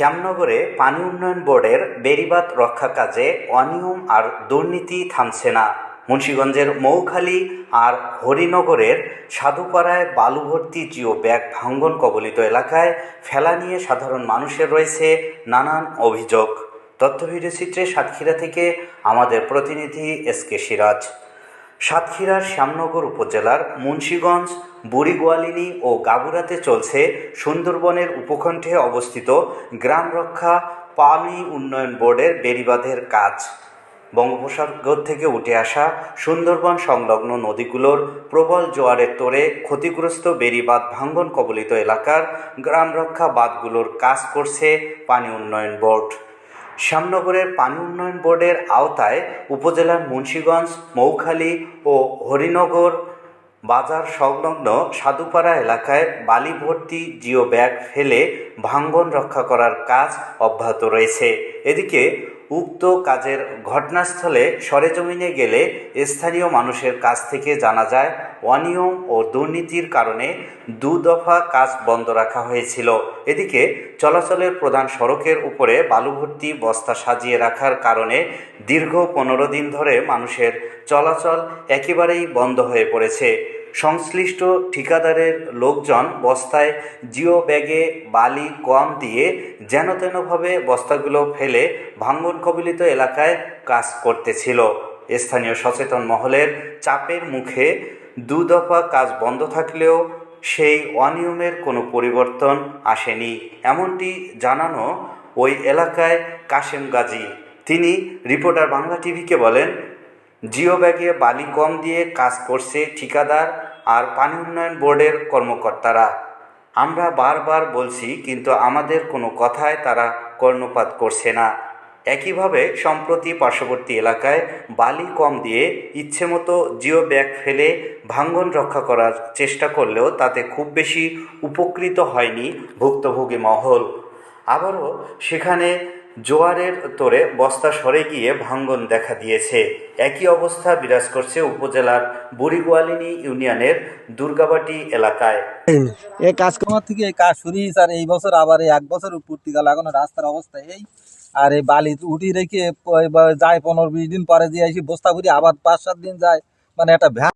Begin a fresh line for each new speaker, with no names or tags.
শ্যামনগরে পানি উন্নয়ন বোর্ডের বেড়িবাঁধ রক্ষা কাজে অনিয়ম আর দুর্নীতি থামছে না। মুন্সীগঞ্জের মৌখালী আর হরিনগরের সাধুপাড়ায় বালু ভর্তি জিও ব্যাগ ভাঙ্গন কবলিত এলাকায় ফেলা নিয়ে সাধারণ মানুষের রয়েছে নানান অভিযোগ। তথ্য ভিডিওচিত্রে সাতক্ষীরা থেকে আমাদের প্রতিনিধি এস কে সিরাজ। সাতক্ষীরার শ্যামনগর উপজেলার মুন্সীগঞ্জ বুড়িগোয়ালিনী ও গাবুরাতে চলছে সুন্দরবনের উপকণ্ঠে অবস্থিত গ্রাম রক্ষা পানি উন্নয়ন বোর্ডের বেড়িবাঁধের কাজ। বঙ্গোপসাগর থেকে উঠে আসা সুন্দরবন সংলগ্ন নদীগুলোর প্রবল জোয়ারের তোড়ে ক্ষতিগ্রস্ত বেড়িবাঁধ ভাঙ্গন কবলিত এলাকার গ্রাম রক্ষা বাঁধগুলোর কাজ করছে পানি উন্নয়ন বোর্ড। শ্যামনগরের পানি উন্নয়ন বোর্ডের আওতায় উপজেলার মুন্সীগঞ্জ, মৌখালী ও হরিনগর বাজার সংলগ্ন সাধুপাড়া এলাকায় বালি ভর্তি জিও ব্যাগ ফেলে ভাঙ্গন রক্ষা করার কাজ অব্যাহত রয়েছে। এদিকে উক্ত কাজের ঘটনাস্থলে সরেজমিনে গেলে স্থানীয় মানুষের কাছ থেকে জানা যায়, অনিয়ম ও দুর্নীতির কারণে দু দফা কাজ বন্ধ রাখা হয়েছিল। এদিকে চলাচলের প্রধান সড়কের উপরে বালুভর্তি বস্তা সাজিয়ে রাখার কারণে দীর্ঘ পনেরো দিন ধরে মানুষের চলাচল একেবারেই বন্ধ হয়ে পড়েছে। সংশ্লিষ্ট ঠিকাদারের লোকজন বস্তায় জিও ব্যাগে বালি কম দিয়ে যেন তেনভাবে বস্তাগুলো ফেলে ভাঙ্গন কবলিত এলাকায় কাজ করতেছিল। স্থানীয় সচেতন মহলের চাপের মুখে দু দফা কাজ বন্ধ থাকলেও সেই অনিয়মের কোনো পরিবর্তন আসেনি। এমনটি জানানো ওই এলাকায় কাশেম গাজী তিনি রিপোর্টার বাংলা টিভিকে বলেন জিও ব্যাগে বালি কম দিয়ে কাজ করছে ঠিকাদার আর পানি উন্নয়ন বোর্ডের কর্মকর্তারা। আমরা বারবার বলছি, কিন্তু আমাদের কোনো কথায় তারা কর্ণপাত করছে না। একইভাবে, সম্প্রতি পার্শ্ববর্তী এলাকায় বালি কম দিয়ে ইচ্ছেমতো জিও ব্যাগ ফেলে ভাঙ্গন রক্ষা করার চেষ্টা করলেও তাতে খুব বেশি উপকৃত হয়নি ভুক্তভোগী মহল। আবারও সেখানে জোয়ারের তোরে বস্তা সরে গিয়ে ভাঙ্গন দেখা দিয়েছে। একই অবস্থা বিরাজ করছে উপজেলার বুড়িগোয়ালিনী ইউনিয়নের দুর্গাবাটি এলাকায়।
এই কাজ করার থেকে কাজ শুরু আর এই বছর আবার এই এক বছর পূর্তিকাল লাগানো রাস্তার অবস্থা এই। আর এই বালি উঠি রেখে যায় পনেরো বিশ দিন পরে দিয়ে আসি বস্তা ভরি আবার পাঁচ সাত দিন যায়। মানে একটা ভ্যান